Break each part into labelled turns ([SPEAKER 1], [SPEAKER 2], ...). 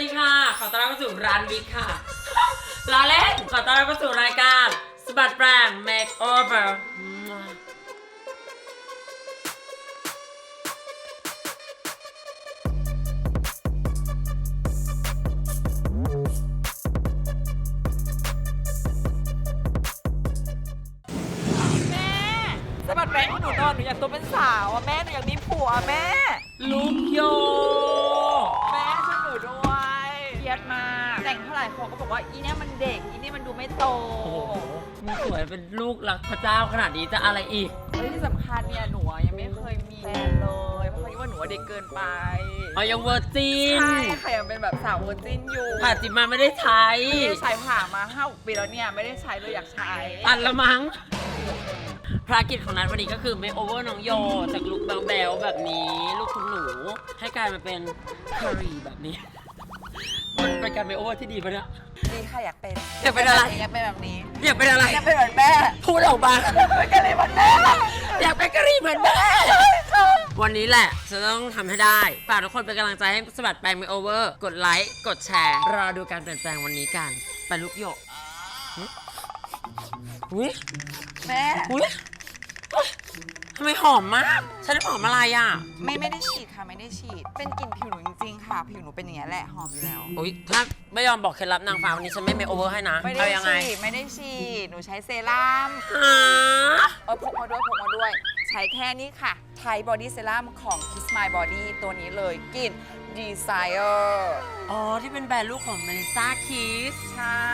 [SPEAKER 1] ดีค่ะ ขอต้อนรับเข้าสู่ร้านวิกค่ะลาเล่น ขอต้อนรับเข้าสู่รายการสบัดแปลง Makeover
[SPEAKER 2] แม่สะบัดแป้งให้หนูหนอนหนูอยากตัวเป็นสาวอะแม่หนูอยากมีผัวแม่
[SPEAKER 1] ลูกโยา
[SPEAKER 2] กแต่งเท่าไหร่เขาก็บอกว่าอีเนี่ยมันเด็กอีนี่มันดูไม่โต
[SPEAKER 1] โอ้โหมึงสวยเป็นลูกรักพระเจ้าขนาดนี้จะอะไรอีก
[SPEAKER 2] เฮ้ยที่สำคัญเนี่ยหนูอะยังไม่เคยมีแฟนเลยเพราะเขาคิดว่าหนูอะเด็กเกินไป
[SPEAKER 1] เอายังเวอร์จิน
[SPEAKER 2] ใช่ค่ะยังเป็นแบบสาวเวอร์จินอยู่
[SPEAKER 1] ผ่าจิมาไม่ได้ใช้
[SPEAKER 2] ไม่ได้ใช้ผ่ามาห้าหกปีแล้วเนี่ยไม่ได้ใช้เลยอยากใช้
[SPEAKER 1] ตันละมั้งภารกิจของนัทวันนี้ก็คือไม่โอเวอร์น้องโย จากลุคแบลๆแบบนี้ ลูกคุณหนู ให้กลายมาเป็นคารีแบบนี้ มันเป็นการไม่โอเวอร์ที่ดีปะเนี่ย
[SPEAKER 2] ดีค่ะอยากเป็น
[SPEAKER 1] อยากเป็นอะไร
[SPEAKER 2] อยากเป็นแบบนี้
[SPEAKER 1] อยากเป็นอะไร
[SPEAKER 2] อยากเป็นเหมือนแม่
[SPEAKER 1] พูดออกมา
[SPEAKER 2] เป็นกันเลยเหมือนแม่
[SPEAKER 1] อยากเป็นกะหรี่เหมือนแม่วันนี้แหละจะต้องทำให้ได้ ฝากทุกคนเป็นกำลังใจให้สบัดแปลงไม่โอเวอร์ กดไลค์ กดแชร์ รอดูการเปลี่ยนแปลงวันนี้กัน ไปลูกโยหึอุ้ย
[SPEAKER 2] แม่
[SPEAKER 1] อุ้ย ทำไมหอมมาก ฉันได้หอมอะไรอะ
[SPEAKER 2] ไม่ไม่ได้ฉีดค่ะไม่ได้ฉีด เป็นกลิ่นผิวหนูจริงๆค่ะ ผิวหนูเป็นอย่างนี้ยแหละหอมอยู่แล้ว
[SPEAKER 1] อุ้ยถ้าไม่ยอมบอกเคล็ดลับนางฟ้าวันนี้ฉันไม่เมคโอเวอร์ให้นะ
[SPEAKER 2] ไม่ได้
[SPEAKER 1] เอายังไง
[SPEAKER 2] ฉีดไม่ได้ฉีดหนูใช้เซรั่ม
[SPEAKER 1] หา
[SPEAKER 2] เออพกมาด้วยพกมาด้วย ใช้แค่นี้ค่ะไทยบอดี้เซรั่มของ Kiss My Body ตัวนี้เลยกลิ่น Desire
[SPEAKER 1] อ๋อ ที่เป็นแบรนด์ลูกของเมลิซ่าคิส
[SPEAKER 2] ใช่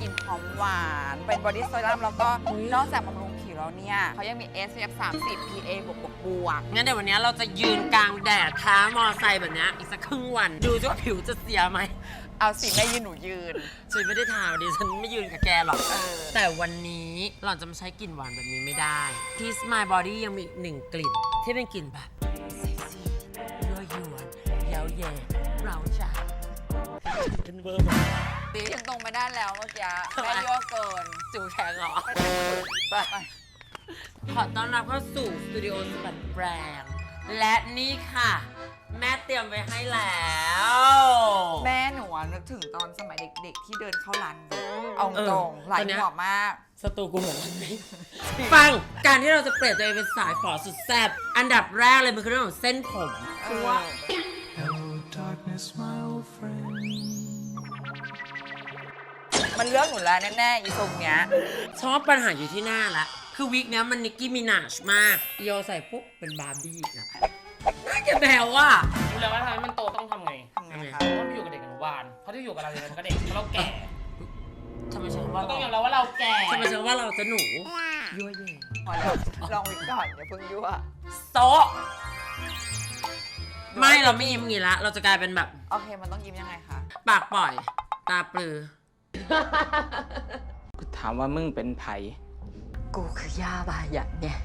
[SPEAKER 2] กลิ่นหอมหวาน เป็นบอดี้เซรั่มแล้วก็
[SPEAKER 1] อุ๊ย
[SPEAKER 2] นอกจากบำรุง ผิวแล้วเนี่ยเขายังมี SPF 30 PA บวกบวกบวก
[SPEAKER 1] งั้นเดี๋ยววันนี้เราจะยืนกลางแดดท้ามอไซค์แบบเนี้ยอีกสักครึ่งวัน ดูซิว่าผิวจะเสียไหม
[SPEAKER 2] เอาสิแม่ยืนหนูยืน
[SPEAKER 1] ฉันไม่ได้ทาดิฉันไม่ยืนกับแกหรอก
[SPEAKER 2] เออ
[SPEAKER 1] แต่วันนี้หล่อนจะมาใช้กลิ่นหวานแบบนี้ไม่ได้ที่ Smile Body ยังมีอีกหนึ่งกลิ่น ที่เป็นกลิ่นแบบเซ็กซี่ยั่วยวนเย้าเย่เร้าใจเป็นเบอร์หมด
[SPEAKER 2] ตีฉันตรงไม่ได้แล้วเมื่อกี้
[SPEAKER 1] ทำไม
[SPEAKER 2] แม่ยั่วเกิน
[SPEAKER 1] จูแข็งเหรอ
[SPEAKER 2] ไปไปไป
[SPEAKER 1] ขอต้อนรับเข้าสู่สตูดิโอสบัดแปลงและนี่ค่ะ แม่เตรียมไว้ให้แล้ว
[SPEAKER 2] แม่หนูอะนึกถึงตอนสมัยเด็ก ๆ ที่เดินเข้าร้านเอา
[SPEAKER 1] เออ
[SPEAKER 2] ตรงๆหลาย
[SPEAKER 1] ตอนเนี้ย
[SPEAKER 2] หัวมาก
[SPEAKER 1] สตูกูเหมือนกันไหมฟังการที่เราจะเปลี่ยนตัวเองเป็นสายฝอสุดแซ่บอันดับแรกเลยมันคือเรื่องของเส้นผม
[SPEAKER 2] เออ
[SPEAKER 3] Hello, darkness, my old friend.
[SPEAKER 2] มันเลือกหนูแล้วแน่ๆอีทรงเนี้ย
[SPEAKER 1] ชอบปัญหาอยู่ที่หน้าละ คือวิกเนี้ยมันนิกกี้มินาชมากโยใส่ปุ๊บเป็นบาร์บี้นะน่าจะแบวว่ะ
[SPEAKER 4] รู้แล้วว่าทำให้มันโตต้องทำไง
[SPEAKER 2] ทำไงคะ
[SPEAKER 4] เพราะว่ามันอยู่กับเด็กอนุบาลเพราะที่อยู่กับเราอย่างไรมันก็เด็กเพราะเราแก่
[SPEAKER 1] ทำไมฉันว่า
[SPEAKER 4] เราต้องยอม
[SPEAKER 1] เรา
[SPEAKER 4] รับว่าเราแก่
[SPEAKER 1] ทำไมฉันว่าเราจะหนูยั่วเย่
[SPEAKER 2] พอแล้วลองวิกก่อนอย่าเพิ่งยั่ว
[SPEAKER 1] โต๊ะไม่เราไม่ยิ้มอย่างงี้ละ เราจะกลายเป็นแบบ
[SPEAKER 2] โอเคมันต้องยิ้มยังไงคะ
[SPEAKER 1] ปากปล่อย ตาปลือ
[SPEAKER 4] ถามว่ามึงเป็นไผ
[SPEAKER 2] กูคือย่าบายันเนี่ย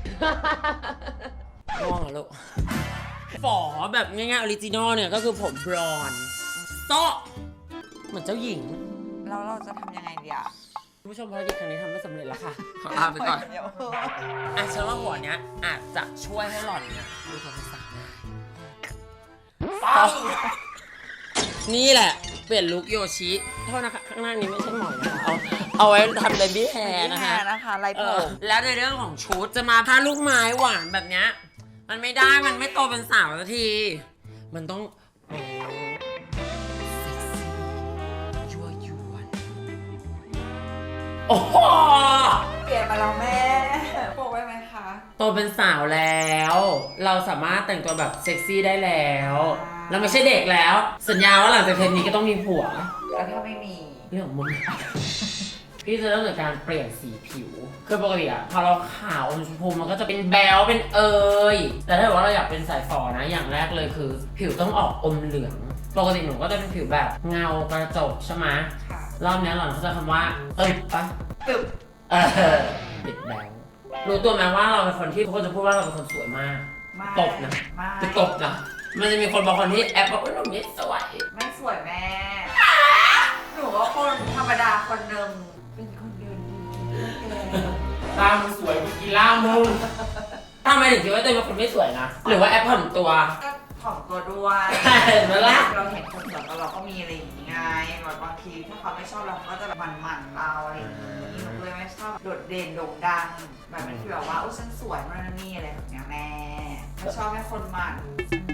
[SPEAKER 1] ง่วงเหรอลูกฝอแบบง่ายๆออริจินอลเนี่ยก็คือผมบลอนด์โต๊ะเหมือนเจ้าหญิง
[SPEAKER 2] แล้วเราจะทำยังไงดีอะ
[SPEAKER 1] คุณผู้ชมภารกิจครั้งนี้ทำไม่สำเร็จแล้วค่ะขอลาไปก่อน
[SPEAKER 2] เดี๋ยว
[SPEAKER 1] อะฉันว่าหัวเนี้ยอาจจะช่วยให้หล่อนเนี่ยดูตัวเป็นสาวได้นี่แหละ เปลี่ยนลุคโยชิโทษนะคะข้างหน้านี้ไม่ใช่หมอยนะคะเอา เอาไว้ทำเบบี้แฮร์นะคะ
[SPEAKER 2] นะคะไล่
[SPEAKER 1] เอ
[SPEAKER 2] ผ
[SPEAKER 1] อ
[SPEAKER 2] ม
[SPEAKER 1] แล้วในเรื่องของชุดจะมาพาลูกไม้หวานแบบเนี้ยมันไม่ได้มันไม่โตเป็นสาวสักที มันต้องโอ้เซ็กซี่ยั่วยวนโอ้โห
[SPEAKER 2] เปลี่ยนมาแล้วแม่โปรไว้ไหมคะ
[SPEAKER 1] โตเป็นสาวแล้ว เราสามารถแต่งตัวแบบเซ็กซี่ได้แล้ว เราไม่ใช่เด็กแล้ว สัญญาว่าหลังจากเทปนี้ก็ต้องมีผัว
[SPEAKER 2] แล้วถ้าไม่มี
[SPEAKER 1] เรื่องของมึง พี่จะเริ่มจากการเปลี่ยนสีผิว คือปกติอะพอเราขาวอมชมพูมันก็จะเป็นแบลเป็นเอยแต่ถ้าเกิดว่าเราอยากเป็นสายฝอนะ อย่างแรกเลยคือ ผิวต้องออกอมเหลือง ปกติหนูก็จะเป็นผิวแบบเงากระจกใช่ไหม
[SPEAKER 2] ค่ะ
[SPEAKER 1] รอบนี้หล่อนเขาจะคำว่าเอ้ยปะ
[SPEAKER 2] ตึบ
[SPEAKER 1] เออติดแบลรู้ตัวไหมว่าเราเป็นคนที่ทุกคนจะพูดว่าเราเป็นคนสวยมาก
[SPEAKER 2] ไม่
[SPEAKER 1] ตบนะ
[SPEAKER 2] ไม่
[SPEAKER 1] จะตบนะ มันจะมีคนบางคนที่แอบว่าเอ้ยเราไม่สวย
[SPEAKER 2] ไม่สวยแม่ หนูว่าคนธรรมดาคนหนึ่ง
[SPEAKER 4] ตามึงสวยมึงกินเหล้ามึง
[SPEAKER 1] ทำไมถึงคิดว่าตัวเองเป็นคนไม่สวยนะ หรือว่าแอปผ่อนตัว
[SPEAKER 2] ก็ถ่อมตัวด้วย
[SPEAKER 1] เห็นไหมล่ะ
[SPEAKER 2] เราเห็นคนแบบเราก็มีอะไรอย่างงี้ไง แบบบางทีถ้าเขาไม่ชอบเราเขาก็จะหมั่นๆเราอะไรอย่างงี้หนูเลยไม่ชอบโดดเด่นโด่งดังแบบเป็นที่แบบว่าโอ้ฉันสวยนู่นนั่นนี่อะไรแบบเนี้ยแม่ไม่ชอบให้คนหมั่น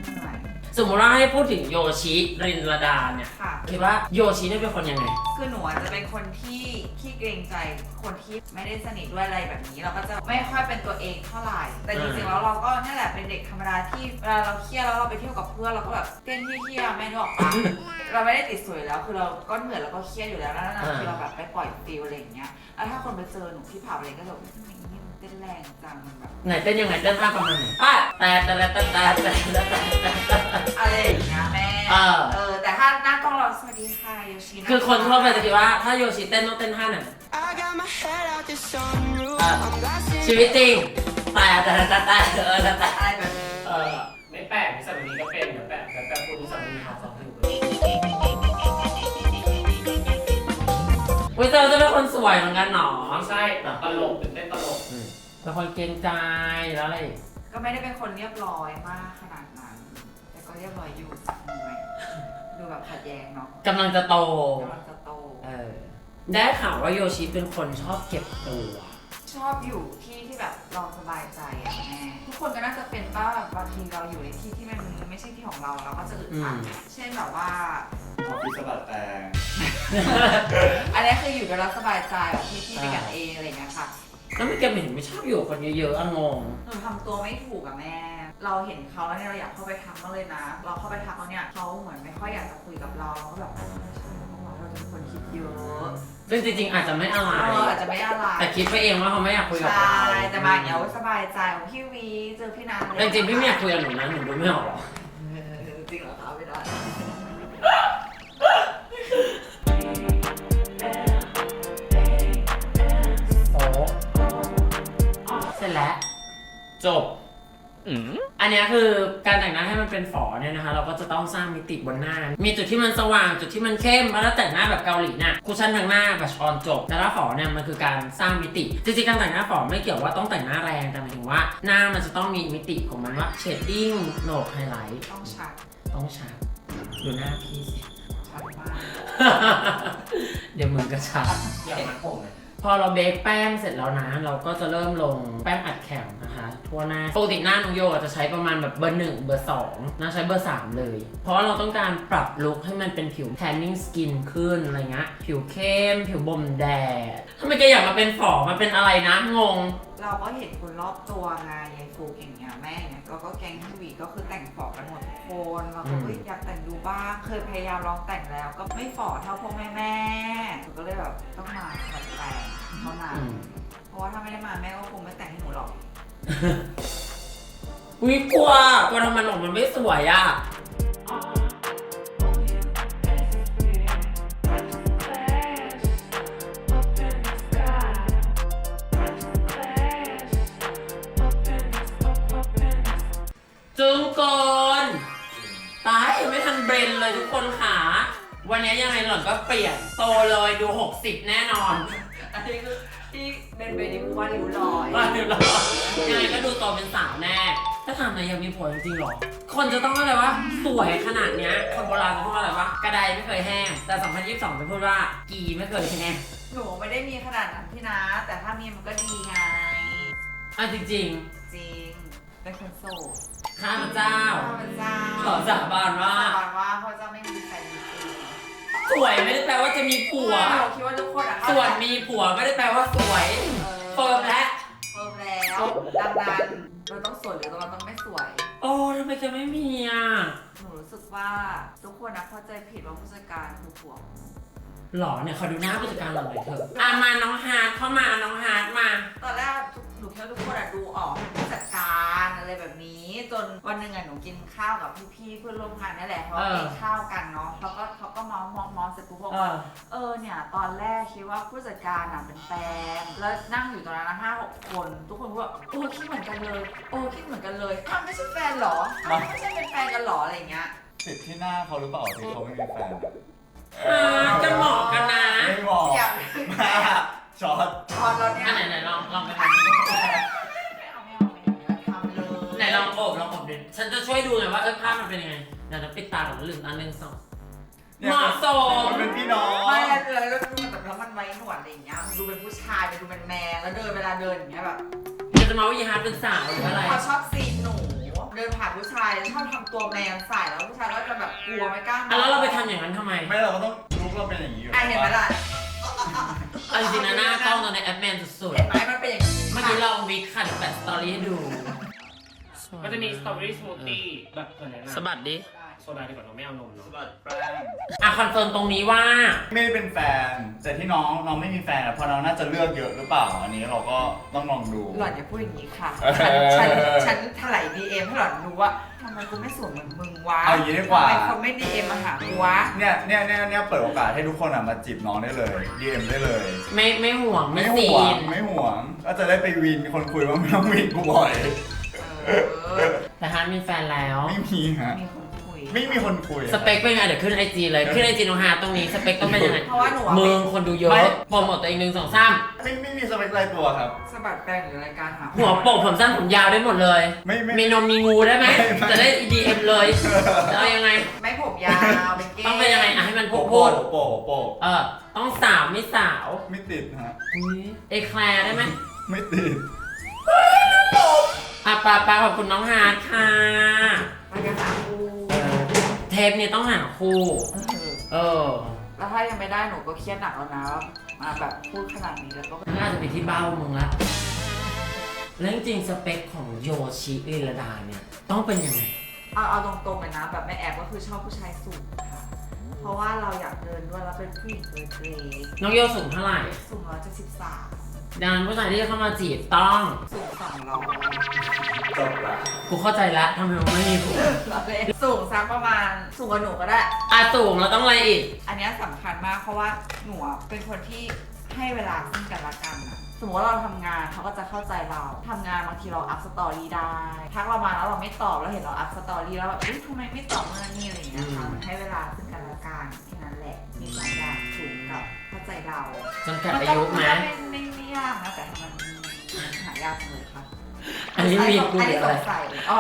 [SPEAKER 2] เหนื่อย
[SPEAKER 1] สมมติว่าให้พูดถึงโยชิรินระดาเนี่ย
[SPEAKER 2] ค่ะ
[SPEAKER 1] คิดว่าโยชิเนี่ยเป็นคนยังไง
[SPEAKER 2] คือหนูอาจจะเป็นคนที่ขี้เกรงใจคนที่ไม่ได้สนิทด้วยอะไรแบบนี้ เราก็จะไม่ค่อยเป็นตัวเองเท่าไหร่ แต่จริงๆแล้วเราก็นี่แหละเป็นเด็กธรรมดาที่เวลาเราเครียดแล้วเราไปเที่ยวกับเพื่อนเราก็แบบเต้นที่เที่ยวแม่นึกออกปะเราไม่ได้ติดสวยแล้วคือเราก็เหนื่อยแล้วก็เครียดอยู่แล้วแล้วนั่น
[SPEAKER 1] อ่า
[SPEAKER 2] คือเราแบบไปปล่อยฟิลอะไรอย่างเงี้ยแล้วถ้าคนไปเจอหนูที่ผับอะไรก็จะแบบทำไมนี่มันเต้นแรงจังมันแบบ
[SPEAKER 1] ไหนเต้นยังไงเต้นท่าประมาณไหนอะแต่แต่แต่แต่แต่แต่แต่แต่แต่
[SPEAKER 2] อะไรอย่างเงี้ยแม่
[SPEAKER 1] เออ
[SPEAKER 2] เออแต่ถ้าหน้ากล้องเราสวัสดีค่ะโยชิะ
[SPEAKER 1] คือคนทั่วไปจะคิดว่าถ้าโยชิเต้นต้องเต้นท่าไหน
[SPEAKER 3] I got my head out the sunroof.
[SPEAKER 1] Ah.
[SPEAKER 3] I'm blasting
[SPEAKER 1] ชีวิตจริงแต่แต่แต่แต่เออแต่แต่
[SPEAKER 2] อะไรแบบนี้
[SPEAKER 4] เออไม่แปลกนิสัยแบบนี้ก็เป็นเดี๋ยวแปลกแต่แต่คุณนิสัยแบบนี้หาสอง ผิวเลย
[SPEAKER 1] วิเตอร์จะเป็นคนสวยเหมือนกันหนอ
[SPEAKER 4] ไม่ใช่ตลกเป็นเต้นตลก
[SPEAKER 1] เป็นคนเกรงใจแล้วอะไรอีก
[SPEAKER 2] ก็ไม่ได้เป็นคนเรียบร้อยมากขนาดนั้น แต่ก็เรียบร้อยอยู่ทำไมดูแบบขัดแย้งเนาะ
[SPEAKER 1] กำลังจะโต
[SPEAKER 2] กำลังจะโต
[SPEAKER 1] เออ ได้ข่าวว่าโยชิเป็นคนชอบเก็บตัว
[SPEAKER 2] ชอบอยู่ที่ที่แบบเราสบายใจอะแม่ทุกคนก็น่าจะเป็นป้าแบบบางทีเราอยู่ในที่ที่มันไม่ใช่ที่ของเราเราก็จะอึดอัด
[SPEAKER 1] อืม
[SPEAKER 2] เช่นแบบว่า
[SPEAKER 5] ออฟฟิศสะบัดแตง
[SPEAKER 2] อันนี้คืออยู่โดยเราสบายใจแบบที่ที่เป็นกันเองอะไรอย่างเงี้ยค่ะ
[SPEAKER 1] แล้วไม่แกไม่เห็นไม่ชอบอยู่กับคนเยอะๆอะงง
[SPEAKER 2] หนูทำตัวไม่ถูกอะแม่ เราเห็นเขาแล้วเนี่ยเราอยากเข้าไปทักเขาเลยนะ เราเข้าไปทักเขาเนี่ยเขาเหมือนไม่ค่อยอยากจะคุยกับเราเราก็แบบเออใช่เพราะว่าเราจะเป็นคนคิดเยอะ
[SPEAKER 1] ซึ่งจริงๆอาจจะไม่อะไร
[SPEAKER 2] เอออาจจะไม่อะไร
[SPEAKER 1] แต่คิดไปเองว่าเขาไม่อยากคุยกับ
[SPEAKER 2] ใช่
[SPEAKER 1] เรา
[SPEAKER 2] แต่มาอย่างเงี้ยโอ๊ยสบายใจของพี่วีเจอพี่นัน
[SPEAKER 1] แต่จริงๆพี่ไม่อยากคุยกับหนูนะหนูดูไม่ออกหรอก
[SPEAKER 2] เออจริงเหรอคะไม่ได้
[SPEAKER 1] โอ้ ร็จแล้ว จบอันเนี้ยคือการแต่งหน้าให้มันเป็นฝอเนี่ยนะคะ เราก็จะต้องสร้างมิติบนหน้า มีจุดที่มันสว่างจุดที่มันเข้มแล้วถ้าแต่งหน้าแบบเกาหลีน่ะคุชชั่นทางหน้าแบบออนจบ แต่ถ้าฝอเนี่ยมันคือการสร้างมิติจริงๆการแต่งหน้าฝอไม่เกี่ยวว่าต้องแต่งหน้าแรงแต่หมายถึงว่า หน้ามันจะต้องมีมิติของมันว่าเชดดิ้งโหนกไฮไลท์
[SPEAKER 2] ต้องชัด
[SPEAKER 1] ต้องชัดดูหน้าพี่สิ
[SPEAKER 2] ชัดมาก
[SPEAKER 1] เดี๋ยวมึงก็ชัด
[SPEAKER 4] อย่างมันผมเลย
[SPEAKER 1] พอเราเบคแป้งเสร็จแล้วนะ เราก็จะเริ่มลงแป้งอัดแข็ง วหน้าปกติหน้าน้องโยจะใช้ประมาณแบบเบอร์หนึ่งเบอร์สองนะใช้เบอร์สามเลย เพราะว่าเราต้องการปรับลุคให้มันเป็นผิว tanning skin ขึ้นอะไรเงี้ยผิวเข้ม ผิวบ่มแดดทำไมแกอยากมาเป็นฝอมาเป็นอะไรนะงง
[SPEAKER 2] เราก็เห็นคนรอบตัวไงยายฟูกอย่างเงี้ยแม่เนี่ยเราก็แกงพี่วีก็คือแต่งฝอกันหมดทุกคนเราก็
[SPEAKER 1] อืม
[SPEAKER 2] เฮ้ยอยากแต่งดูบ้างเคยพยายามลองแต่งแล้ว ก็ไม่ฝอเท่าพวกแม่แม่ๆหนูก็เลยแบบต้องมาแบบแต่งเท่านั้น
[SPEAKER 1] อืม
[SPEAKER 2] เพราะว่าถ้าไม่ได้มาแม่ก็คงไม่แต่งให้หนูหรอก
[SPEAKER 1] วิกลัวกลัวทำมันออกมันไม่สวยอะจึงกนตายยังไม่ทันเบรนเลยทุกคนค่ะ วันนี้ยังไงหล่อนก็เปลี่ยน โตเลยดู 60 แน่นอน
[SPEAKER 2] อันนี้คือ เป็นเบดี้ว่าริ้วรอย
[SPEAKER 1] ว่าเดี๋ยวเรายังไงก็ดูโตเป็นสาวแน่ ถ้าถามนายยังมีผัวจริงๆหรอ คนจะต้องอะไรว่าสวยขนาดเนี้ย คนโบราณจะพูดว่าอะไรวะ กระไดไม่เคยแห้ง แต่ 2022 จะพูดว่า กีไม่เคยแห้ง
[SPEAKER 2] หนูไม่ได้มีขนาดนั้นพี่นะ แต่ถ้ามีมันก็ดีไง
[SPEAKER 1] อะจริง
[SPEAKER 2] จริงเป็นคนโสด
[SPEAKER 1] ๆข้าพเจ้า
[SPEAKER 2] ข้าพเจ้า
[SPEAKER 1] ขอสาบานว่า
[SPEAKER 2] สาบานว่าเขาจะไม่มีแฟนจริง
[SPEAKER 1] สวยไม่ได้แปลว่าจะมี
[SPEAKER 2] ๆ
[SPEAKER 1] ผัว
[SPEAKER 2] เราคิดว่าทุกคนอะ
[SPEAKER 1] ส่วนมีผัวไม่ได้แปลว่าสวยเฟิร์มและ
[SPEAKER 2] เฟิร์มแล้วดังนั้นเราต้องสวยหรือเราต้องไม่สวย
[SPEAKER 1] โอ้ทำไมจะไม่มีอะ
[SPEAKER 2] หนูรู้สึกว่าทุกคนนะเข้าใจผิดว่าผู้จัดการคือผัว
[SPEAKER 1] ห รอเนี่ยขอดูหน้าผู้จัดการหล่อนหน่อยเถอะอะมาน้องฮาร์ดเข้ามาน้องฮาร์ดมา
[SPEAKER 2] ตอนแรกหนูคิดว่าทุกคนอะดูออกผู้จัดการอะไรแบบนี้ จนวันหนึ่งอะหนูกินข้าวกับพี่ๆเพื่อนร่วมงานนี่แหละเพราะว่า
[SPEAKER 1] เออ
[SPEAKER 2] กินข้าวกันเนาะเขาก็เขาก็เมาส์มองมองเสร็จปุ๊บบอก
[SPEAKER 1] เอ
[SPEAKER 2] ว่า
[SPEAKER 1] อ
[SPEAKER 2] เออเนี่ยตอนแรกคิดว่าผู้จัดการอะเป็นแฟนแล้วนั่งอยู่ตรงนั้นนะห้าหกคน ทุกคนก็แบบโอ้คิดเหมือนกันเลย โอ้คิดเหมือนกันเลยอ้าวไม่ใช่แฟนเหรออ้าวไม่ใช่เป็นแฟนกันเหรออะไรอย่างเงี้ย
[SPEAKER 5] ติดที่หน้าเขาหรือเปล่าที่เขาไม่มีแฟน
[SPEAKER 1] ฮาร์ดจะเหมาะกันนะ
[SPEAKER 5] ไม่บอก
[SPEAKER 2] อย่าง
[SPEAKER 5] มาช็อต
[SPEAKER 2] ตอนเราเนี่ย
[SPEAKER 1] อันไหนไหนลองลองไปทำ
[SPEAKER 2] ไม่เอาไม่เอาไม่เอาทำเลย
[SPEAKER 1] ไหนลองโอบลองโอบดิฉันจะช่วยดูไงว่าเสื้อผ้ามันเป็นยังไงเดี๋ยวจะปิดตาก่อนแล้วลืมตาหนึ่งสอง
[SPEAKER 5] เนี่ย
[SPEAKER 1] เหมาะสม
[SPEAKER 5] มันเป็นพี่น้อง
[SPEAKER 2] ไม่แล้วแล้วแล้วมันแบบแล้วมันไว้หนวดอะไรอย่างเงี้ยมันดูเป็นผู้ชายมันดูเป็นแมนแล้วเดินเวลาเดินอย่างเงี้ยแบบ
[SPEAKER 1] เดี๋ยวจะมาว่ายีฮาร์ดเป็นสาวหรืออะไร
[SPEAKER 2] เขาชอบซีนหนู เดินผ่านผู้ชายแล้วชอบทำตัวแมนใส่แล้วผู้ชายก็จะแบบกลัวไม่กล้า
[SPEAKER 1] อะแล้วเราไปทำอย่างนั้นทำไม
[SPEAKER 5] ไม่เราก็ต้องลุกเราเป็นอย่างนี้อยู่
[SPEAKER 2] อะเห็นไหมล่ะ
[SPEAKER 1] เอาจริงๆนะหน้ากล้องตอนในแอปแมนสุด
[SPEAKER 2] เห็นไหมมันเป็นอย่างนี้
[SPEAKER 1] ๆ เมื่อกี้ลองวิกค่ะเดี๋ยวแปะสตอรี่ให้ดู
[SPEAKER 4] ก็จะมีสตรอเบอรี่สมูทตี้แบบอะไรนะ
[SPEAKER 1] สะบัดดิ
[SPEAKER 4] โซดาดีกว่าเราไม่เอานม
[SPEAKER 5] ส
[SPEAKER 4] เนาะ
[SPEAKER 5] บัดแป้ง
[SPEAKER 1] อะคอนเฟิร์มตรงนี้ว่า
[SPEAKER 5] ไม่ได้เป็นแฟน แต่ที่น้องน้องไม่มีแฟนอะเพราะน้องน่าจะเลือกเยอะหรือเปล่า อันนี้เราก็ต้องลองดู
[SPEAKER 2] หล่อนอย่าพูดอย่างนี้ค่ะ
[SPEAKER 5] เออ
[SPEAKER 2] ฉันฉันฉันถลายดีเอ็มให้หล่อนรู้ว่าทำไมกูไม่สวยเหมือนมึงวะ
[SPEAKER 5] เอาอย่างนี้ดีกว่า
[SPEAKER 2] ทำไมคนไม่ดีเอ็มมาหากูวะ
[SPEAKER 5] เนี่ยเนี่ยเนี่ยเนี่ยเปิดโอกาสให้ทุกคนอะมาจีบน้องได้เลย DM ได้เลย
[SPEAKER 1] ไม่ไม่ห่วงไม่
[SPEAKER 5] ไม่
[SPEAKER 1] ซี
[SPEAKER 5] ห่วง
[SPEAKER 1] น
[SPEAKER 5] ไม่ห่วง ก็จะได้ไปวินคนคุยว่าไม่ต้องวินกูบ่อย
[SPEAKER 2] เออ
[SPEAKER 1] แต่ฮาร์ดมีแฟนแล้ว
[SPEAKER 5] ไม่มีฮะ
[SPEAKER 2] มีคนคุย
[SPEAKER 5] ไม่มีคนคุย
[SPEAKER 1] สเปคเป็นไงเดี๋ยวขึ้นไอจีเลยขึ้นไอจีน้องฮาร์ดตรงนี้สเปคต้องเป็นยังไง
[SPEAKER 2] เพราะว่าหนูอะ
[SPEAKER 1] มึงคนดูเยอะ
[SPEAKER 5] ไม่
[SPEAKER 1] โปรโมทตัวเองหนึ่งสองสาม
[SPEAKER 5] ไม่ไม่มีสเปครายตัวครับ
[SPEAKER 2] สะบัดแปลงหรือรายการหา
[SPEAKER 1] หัวโปกผมสั้นผมยาวได้หมดเลย
[SPEAKER 5] ไม่ไม่
[SPEAKER 1] มีนมมีงูได้ไหม
[SPEAKER 5] ไม่ไม่
[SPEAKER 1] จะได้ DM เลยจะเอายังไง
[SPEAKER 2] ไม่ผมยาวเป็นเก้
[SPEAKER 1] ต้องเป็นยังไงอะให้มันพู
[SPEAKER 5] โป
[SPEAKER 1] ด
[SPEAKER 5] โป
[SPEAKER 1] พูด
[SPEAKER 5] โปโป
[SPEAKER 1] เออต้องสาวไม่สาว
[SPEAKER 5] ไม่ติดฮะ
[SPEAKER 1] เอแคลร์ได้ไหม
[SPEAKER 5] ไม่ติด
[SPEAKER 1] อะปาปาขอบคุณน้องฮาร์ดค่ะ
[SPEAKER 2] รายการหาคู่
[SPEAKER 1] เทปนี้ต้องหาคู่
[SPEAKER 2] เออ
[SPEAKER 1] เออ
[SPEAKER 2] แล้วถ้ายังไม่ได้หนูก็เครียดหนักแล้วนะ มาแบบพูดขนาดนี้แล้วก็
[SPEAKER 1] น่าจะไปที่เบ้ามึงละแล้วจริงๆสเปคของโยชิลิลดาเนี่ย ต้องเป็นยังไง
[SPEAKER 2] เอาเอาตรงๆเลยนะ แบบไม่แอบก็คือชอบผู้ชายสูงค่ะ เพราะว่าเราอยากเดินด้วยแล้วเป็นผู้หญิงตัวเล็ก
[SPEAKER 1] น้องโยสูงเท่าไหร่
[SPEAKER 2] ๆสูงร้อยเจ็ ดสิบสาม
[SPEAKER 1] ดังนั้นผู้ชายที่จะเข้ามาจีบต้อง
[SPEAKER 2] สูงสองร้อย
[SPEAKER 5] จบละ
[SPEAKER 1] กูเข้าใจแล้วทำไมมึงไม่มีผัว
[SPEAKER 2] สูงสักประมาณสูงกว่าหนูก็ได้
[SPEAKER 1] อะสูงแล้วต้องอะไรอีก
[SPEAKER 2] อันเนี้ยสำคัญมากเพราะว่าหนูอะเป็นคนที่ให้เวลาซึ่งกันและกันอะสมมติว่าเราทำงานเขาก็จะเข้าใจเราทำงานบางทีเราอัพสตอรี่ได้ทักเรามาแล้วเราไม่ตอบแล้วเห็นเราอัพสตอรี่แล้วแบบเอ๊ะทำไมไม่ตอบเมื่อนี่อะไรอย่างเงี้ยค่ะ
[SPEAKER 1] อืม
[SPEAKER 2] มันให้เวลาซึ่งกันและกันแค่นั้นแหละมีสองอย่างสูงกับเข้าใจเรา
[SPEAKER 1] จำกัดอายุไหม
[SPEAKER 2] นก็ไม่ไม่ ยากนะแต่มันหายากจังเลยค่ะ
[SPEAKER 1] อันนี้มีกู
[SPEAKER 2] อัน
[SPEAKER 1] หรื
[SPEAKER 2] นี้
[SPEAKER 1] อ
[SPEAKER 2] ส
[SPEAKER 1] อะไร
[SPEAKER 2] งสัยอ๋อ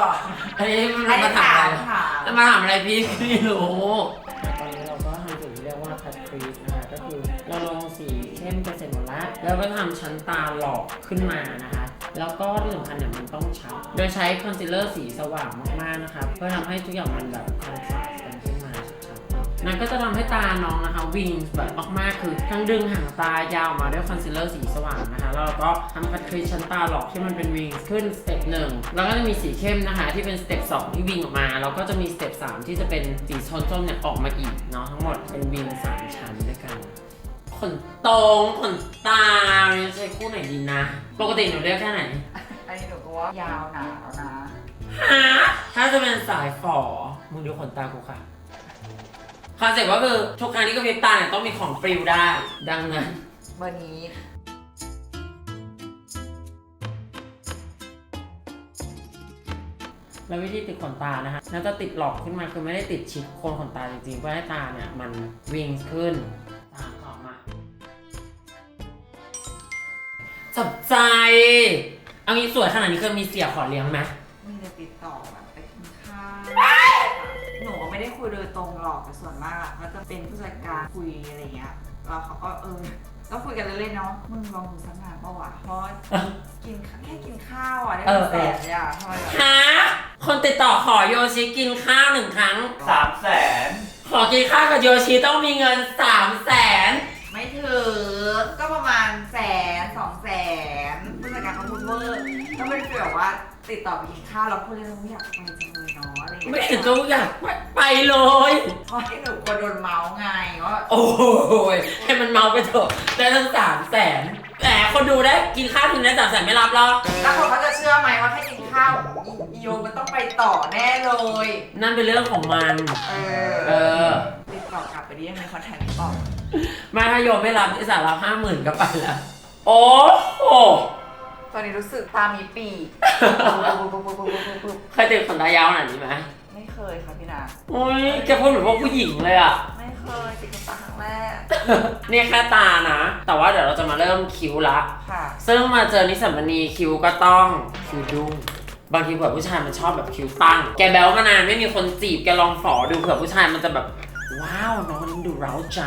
[SPEAKER 1] อันนี้มัน
[SPEAKER 2] อัน
[SPEAKER 1] มา
[SPEAKER 2] นี้
[SPEAKER 1] ถา
[SPEAKER 2] ถามม
[SPEAKER 1] อะไร
[SPEAKER 2] ถาม
[SPEAKER 1] จะมาถามอะไรพี่ไม่รู้ ตอนนี้เราก็ทำสิ่งที่เรียกว่าคัดฟรีสนะคะก็คือเราลงสีเข้มไปเสร็จหมดแล้วแล้วก็ทำชั้นตาหลอกขึ้นมานะคะ แล้วก็ที่สำคัญเนี่ยมันต้องชัดโดยใช้คอนซีลเลอร์สีสว่างมากๆนะคะ เพื่อทำให้ทุกอย่างมันแบบคอนทราส นั่นก็จะทำให้ตาน้องนะคะวิงแบบมากๆคือทั้งดึงหางตายาวมาด้วยคอนซีลเลอร์สีสว่างนะคะแล้วเราก็ทำคัดครีชั้นตาหลอกที่มันเป็นวิงขึ้นสเต็ปหนึ่งแล้วก็จะมีสีเข้มนะคะ ที่เป็นสเต็ปสองที่วิงออกมาแล้วก็จะมีสเต็ปสามที่จะเป็นสีโทนส้มเนี่ยออกมาอีกเนาะทั้งหมดเป็นวิงสามชั้นด้วยกันขนตรงขนตาเนี่ยใช้คู่ไหนดีนะ ปกติหนูเลือกแค่ไหน
[SPEAKER 2] อันนี้หนูก็ว่ายาวหนาแล้วนะ
[SPEAKER 1] ฮะถ้าจะเป็นสายฝอมึงดูขนตากูค่ะ คอนเซ็ปต์ก็คือทุกครั้งที่กระพริบตาเนี่ยต้องมีของปลิวได้ ดังนั้น
[SPEAKER 2] เบอร์นี้
[SPEAKER 1] แล้ววิธีติดขนตานะคะน่าจะติดหลอกขึ้นมาคือไม่ได้ติดชิดโคนขนตาจริงๆ เพื่อให้ตาเนี่ยมันวิ่งขึ้นตามต่อมาจับใจ เอางี้สวยขนาดนี้เคยมีเสียขอเลี้ยงไหม
[SPEAKER 2] งหรอกแต่ส่วนมากอะก็จะเป็นผู้จัดการคุยอะไรเงี้ยแล้วเขาก็เออก็คุยกันเล่นๆเนาะมึงลองดูสักงานปะวะเพราะกินข้าวแค่กินข้าวอะได้เป็นแสนเลยอะทำไมแบบ
[SPEAKER 1] ฮะคนติดต่อขอโยชิกินข้าวหนึ่งครั้ง
[SPEAKER 5] สามแสน
[SPEAKER 1] ขอกินข้าวกับโยชิต้องมีเงินสามแสน
[SPEAKER 2] ไม่ถือก็ประมาณแสนสองแสนผู้จัดการเขาพูดเวอร์ก็เป็นฟีลแบบว่าติดต่อไปกินข้าวแล้วพูดเล่นๆอยากไปจังเลยเนาะอะ ไรอย่าง
[SPEAKER 1] ไม่
[SPEAKER 2] เงี้ย
[SPEAKER 1] เห็นต้องอยากไปไปเลย
[SPEAKER 2] เพราะให้หนูกลัวโดนเมาส์ไงว่า
[SPEAKER 1] โอ้ยให้มันเมาไปเถอะได้ตั้งสามแสนแหมคนดูได้กินข้าวทีได้สามแสนไม่รับหรอก
[SPEAKER 2] แล้วคนเขาจะเชื่อไหมว่าแค่กินข้าวอีอีโยมันต้องไปต่อแน่เลย
[SPEAKER 1] นั่นเป็นเรื่องของมัน
[SPEAKER 2] เอ
[SPEAKER 1] เอ
[SPEAKER 2] อ
[SPEAKER 1] อ
[SPEAKER 2] ติดต่อกลับไปดิยังไงคอนแทคติดต่อ
[SPEAKER 1] มาถ้าโยมไม่รับที่สารับห้าหมื่นก็ไปแล้ว โอ้โห
[SPEAKER 2] ตอนนี้รู้สึกตามีปีก
[SPEAKER 1] เคยติดขนตายาวขนาดนี้ไหม
[SPEAKER 2] ไม่เคยค่ะพี่นา
[SPEAKER 1] โอ้ยแกพูดเหมือนพวกผู้หญิงเลยอะ
[SPEAKER 2] ไม่เคยติดขนตาครั้งแรก
[SPEAKER 1] เนี่ยแค่ตานะ แต่ว่าเดี๋ยวเราจะมาเริ่มคิ้วละ
[SPEAKER 2] ค่ะ
[SPEAKER 1] ซึ่งมาเจอนิสสัมมณีคิ้วก็ต้องคิ้วดุ้งบางทีเผื่อผู้ชายมันชอบแบบคิ้วตั้ง แกแบลมานานไม่มีคนจีบแกลองฝอดูเผื่อผู้ชายมันจะแบบ ว้าวน้องคนนี้ดูเร้าใจ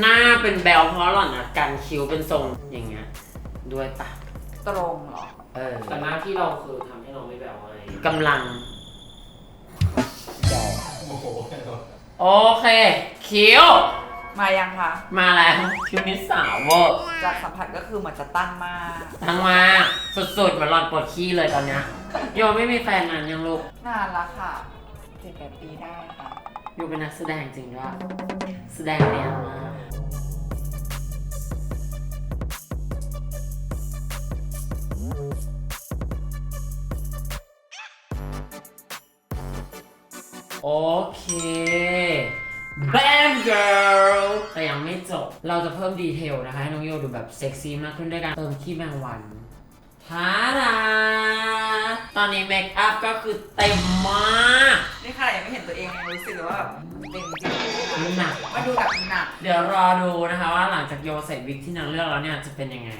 [SPEAKER 1] หน้าเป็นแบลเพราะหล่อนอะกันคิ้วเป็นทรงอย่างเงี้ยด้วยปะ
[SPEAKER 2] ตรงเหรอ
[SPEAKER 1] เออ
[SPEAKER 4] แต่หน้าที่เราคือทำให้น้องไม่แบบไง
[SPEAKER 1] กำลัง
[SPEAKER 4] โอ้โห
[SPEAKER 1] โอเค คิ้ว
[SPEAKER 2] มายังคะ
[SPEAKER 1] มาแล้วคิ้วนิสสาวเวอร์
[SPEAKER 2] จากสัมผัสก็คือเหมือนจะตั้งมาก
[SPEAKER 1] ทั้งมาสุดๆเหมือนหลอนปวดขี้เลยตอนเนี้ยโยไม่มีแฟนนานยังลูก
[SPEAKER 2] นานละค่ะเจ็ดแปดปีได้ค่ะ
[SPEAKER 1] โยเป็นนักแสดงจริงด้วยแสดงเนียนมาก โอเค Bam girl แต่ยังไม่จบ เราจะเพิ่มดีเทลนะคะ ให้น้องโยดูแบบเซ็กซี่มากขึ้นด้วยการเติมขี้แมงวันทาดาตอนนี้เมคอัพก็คือเต็มมาก
[SPEAKER 2] นี่ค่ะยังไม่เห็นตัวเองยังรู้สึกเลยว่าแบบเต็มจริง
[SPEAKER 1] หนัก
[SPEAKER 2] มาดูแบบหนัก
[SPEAKER 1] เดี๋ยวรอดูนะคะว่าหลังจากโยใส่วิกที่นางเลือกแล้วเนี่ยจะเป็นยังไง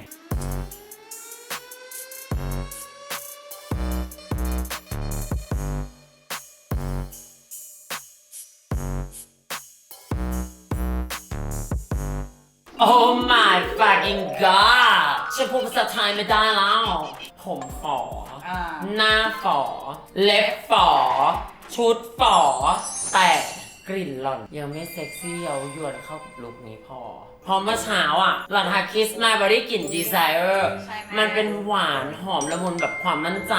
[SPEAKER 1] โอ้ my fucking god ฉันพูดภาษาไทยไม่ได้แล้ว ผมฝอ
[SPEAKER 2] อ่า
[SPEAKER 1] หน้าฝอ เล็บฝอ ชุดฝอ แต่กลิ่นหล่อน ยังไม่เซ็กซี่เย้ายวนเข้ากับลุคนี้พอ พอเมื่อเช้าอะหล่อนทาคิสมาบอดี้กลิ่นดีไซเออร์
[SPEAKER 2] ใช่ไหม
[SPEAKER 1] มันเป็นหวานหอมละมุนแบบความมั่นใจ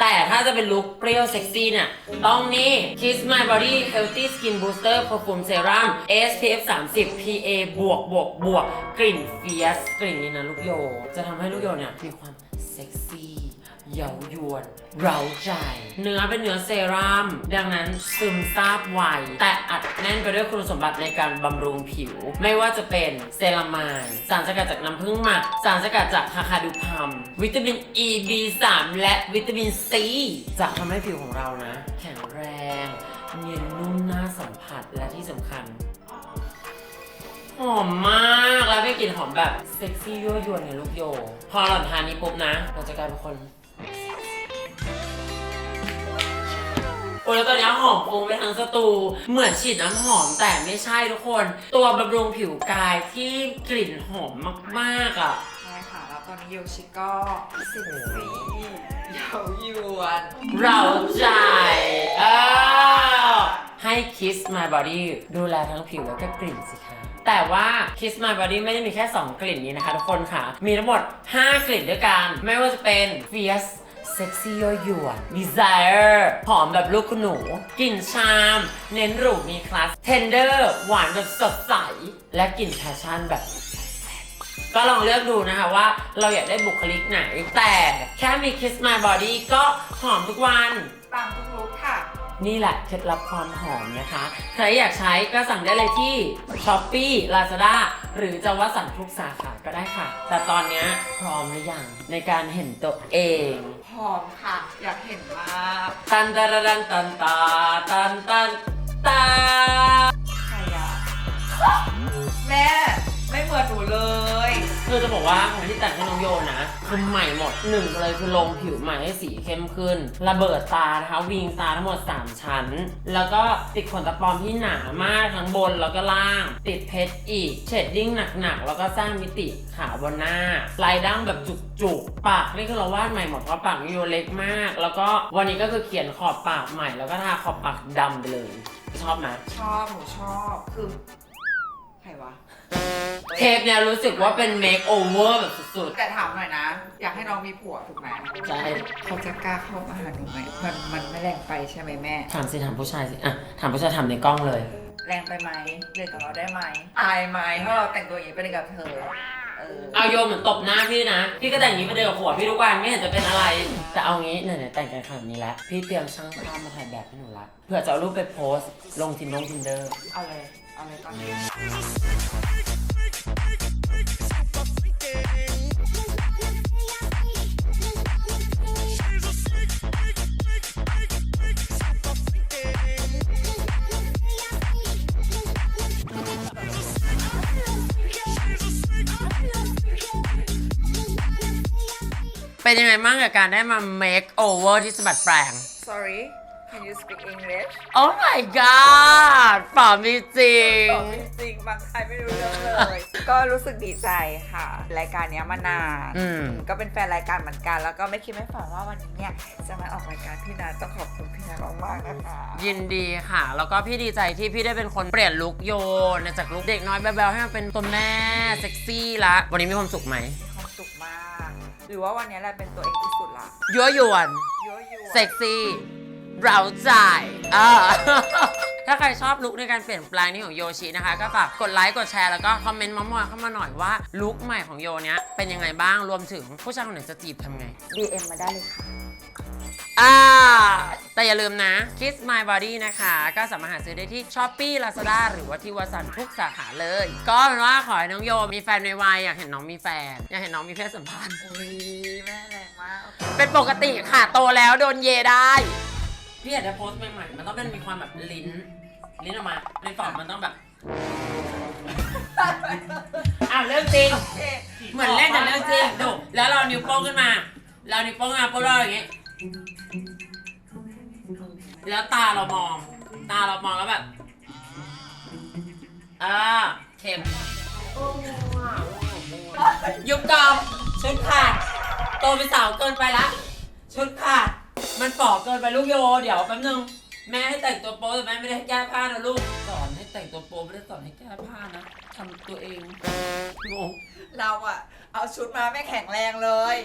[SPEAKER 1] แต่ถ้าจะเป็นลุคเปรี้ยวเซ็กซี่เนี่ย ต้องนี่ Kiss My Body Healthy Skin Booster Perfume Serum SPF 30 PA บวกบวกบวกกลิ่นเฟียสกลิ่นนี้นะลูกโย จะทำให้ลูกโยเนี่ยมีความเซ็กซี่ เย้ายวน เร้าใจ เนื้อเป็นเนื้อเซรั่มดังนั้นซึมซาบไวแต่อัดแน่นไปด้วยคุณสมบัติในการบำรุงผิว ไม่ว่าจะเป็นเซรามายสารสกัดจากน้ำผึ้งหมัก สารสกัดจากคาคาดูพัม วิตามิน E B3 และวิตามิน C จะทำให้ผิวของเรานะ แข็งแรง เนียนนุ่มน่าสัมผัสและที่สำคัญหอมมากแล้วไม่กลิ่นหอมแบบ เซ็กซี่ยั่วยวนในลูกโย พอหล่อนทานนี้ปุ๊บนะเราจะกลายเป็นคน โอ้แล้วตอนนี้หอมองไปทั้งสตู เหมือนฉีดน้ำหอมแต่ไม่ใช่ทุกคน ตัวบำรุงผิวกายที่กลิ่นหอมมากๆอะ
[SPEAKER 2] ใช่ค่ะ แล้วตอนนี้โยชิก็เซ็กซี่เย้ายวน
[SPEAKER 1] เราใจเอ้าวให้ Kiss My Body ดูแลทั้งผิวแล้วก็กลิ่นสิคะแต่ว่า Kiss My Body ไม่ได้มีแค่ 2 กลิ่นนี้นะคะทุกคนค่ะ มีทั้งหมด 5 กลิ่นด้วยกัน ไม่ว่าจะเป็น Fierce Sexy ยั่วยวน Desire หอมแบบลูกคุณหนู กลิ่นชาม เน้นหรูมีคลาส Tender หวานแบบสดใส และกลิ่น Passion แบบก็ลองเลือกดูนะคะว่าเราอยากได้บุคลิกไหน แต่แค่มี Kiss My Body ก็หอมทุกวัน
[SPEAKER 2] ตามทุกลุกค่ะ
[SPEAKER 1] นี่แหละเคล็ดลับความหอมนะคะ ใครอยากใช้ก็สั่งได้เลยที่ Shopee Lazada หรือจะว่าสั่งทุกสาขาก็ได้ค่ะ แต่ตอนเนี้ยพร้อมหรือยังในการเห็นตัวเอง
[SPEAKER 2] หอมค่ะ อยากเห็นมาก
[SPEAKER 1] ตันตันตันตันตาตันตันตา
[SPEAKER 2] ใครอะแม่ไม่เหมือนหนูเลย
[SPEAKER 1] คือจะบอกว่าของที่แต่งให้น้องโยนะคือใหม่หมดหนึ่งเลยคือลงผิวใหม่ให้สีเข้มขึ้น ระเบิดตานะคะวิงตาทั้งหมด 3 ชั้น แล้วก็ติดขนตาปลอมที่หนามากทั้งบนแล้วก็ล่าง ติดเพชรอีกเชดดิ้งหนักๆ แล้วก็สร้างมิติขาวบนหน้าลายดั้งแบบจุกๆ ปากนี่คือเราวาดใหม่หมดเพราะปากโยเล็กมาก แล้วก็วันนี้ก็คือเขียนขอบปากใหม่แล้วก็ทาขอบปากดำไปเลยชอบไหม
[SPEAKER 2] ชอบหนูชอบคือ
[SPEAKER 1] เทปเนี่ยรู้สึกว่าเป็นเมคโอเวอร์แบบสุด
[SPEAKER 2] แต่ถามหน่อยนะ อยากให้น้องมีผัวถูกไหม
[SPEAKER 1] ๆใช่
[SPEAKER 2] เขาจะกล้าเข้ามาหาหนูไหมมันมันไม่แรงไปใช่ไหมแม่
[SPEAKER 1] ถามสิถามผู้ชายสิ อะ ถามผู้ชายถามในกล้องเลย
[SPEAKER 2] แรงไปไหมเล่นกับเราได้ไหมอายไหมเพราะเราแต่งตัวอย่างนี้ไปเล่นกับเธอเออ
[SPEAKER 1] เอาโยมเหมือนตบหน้าพี่นะ พี่ก็แต่งอย่างนี้ไปเดินกับผัวพี่ทุกวันไม่เห็นจะเป็นอะไร แต่เอางี้ไหนๆแต่งกันขนาดนี้แล้ว พี่เตรียมช่างภาพมาถ่ายแบบให้หนูละเผื่อจะเอารูปไปโพสต์ลงทินนงทินเดอร์
[SPEAKER 2] เอาเลยเอาเลยตอนนี้
[SPEAKER 1] เป็นยังไงบ้างกับการได้มา make over ที่สะบัดแปลง
[SPEAKER 2] sorry can you speak English
[SPEAKER 1] Oh my god ป๋ามีจริง
[SPEAKER 2] จริงบางใครไม่รู้เรื่องเลย ก็รู้สึกดีใจค่ะ รายการเนี้ยมานาน
[SPEAKER 1] อืม
[SPEAKER 2] ก็เป็นแฟนรายการเหมือนกัน แล้วก็ไม่คิดไม่ฝันว่าวันนี้เนี่ยจะมาออกรายการพี่นาต้องขอบคุณพี่นามากๆนะคะ
[SPEAKER 1] ยินดีค่ะ แล้วก็พี่ดีใจที่พี่ได้เป็นคนเปลี่ยนลุคโยนจากลุคเด็กน้อยแบ๊วๆให้มันเป็นตัวแม่เซ็กซี่ละ วันนี้มีความสุขไหม
[SPEAKER 2] หรือว่าวันนี้แหละเป็นตัวเองที่สุดละ
[SPEAKER 1] ยั่วยวน
[SPEAKER 2] ยั่วยุ
[SPEAKER 1] เซ็กซี่เราใจเออ ถ้าใครชอบลุคในการเปลี่ยนแปลงนี้ของโยชินะคะ ก็ฝากกดไลค์ กดแชร์ แล้วก็คอมเมนต์มามอยเข้ามาหน่อยว่าลุคใหม่ของโยเนี้ยเป็นยังไงบ้าง รวมถึงผู้ชายคนไหนจะจีบทำไง
[SPEAKER 2] ดีเอ็มมาได้เลยค่ะ
[SPEAKER 1] อ่า แต่อย่าลืมนะ Kiss My Body นะคะ ก็สามารถหาซื้อได้ที่ Shopee Lazada หรือว่าที่วัสันทุกสาขาเลย ก็เป็นว่าขอให้น้องโยมีแฟนในวัยอยากเห็นน้องมีแฟน อยากเห็นน้องมีเพศสัมพันธ์
[SPEAKER 2] อุ้ยแม่แรงมาก
[SPEAKER 1] เป็นปกติค่ะ โตแล้วโดนเยได้ พี่อยากจะโพสต์ใหม่ๆมันต้องเป็นมีความแบบลิ้น ลิ้นออกมาในฟอร์มมันต้องแบบ อ้าวเรื่องจริง เหมือนเล่นแต่เรื่องจริงดูแล้วเรานิ้วโป้งขึ้นมา เรานิ้วโป้งขึ้นมาปุ๊บเราอย่างงี้ แล้วตาเรามอง ตาเรามองแล้วแบบอ่าเข็มยุบกอมชุดขาดโตเป็นสาวเกินไปละชุดขาดมันฝ่อเกินไปลูกโย เดี๋ยวแป๊บนึงแม่ให้แต่งตัวโป๊แต่แม่ไม่ได้ให้แก้ผ้านะลูกสอนให้แต่งตัวโป๊ไม่ได้สอนให้แก้ผ้านะทำตัวเองงง
[SPEAKER 2] เราอะเอาชุดมาไม่แข็งแรงเลย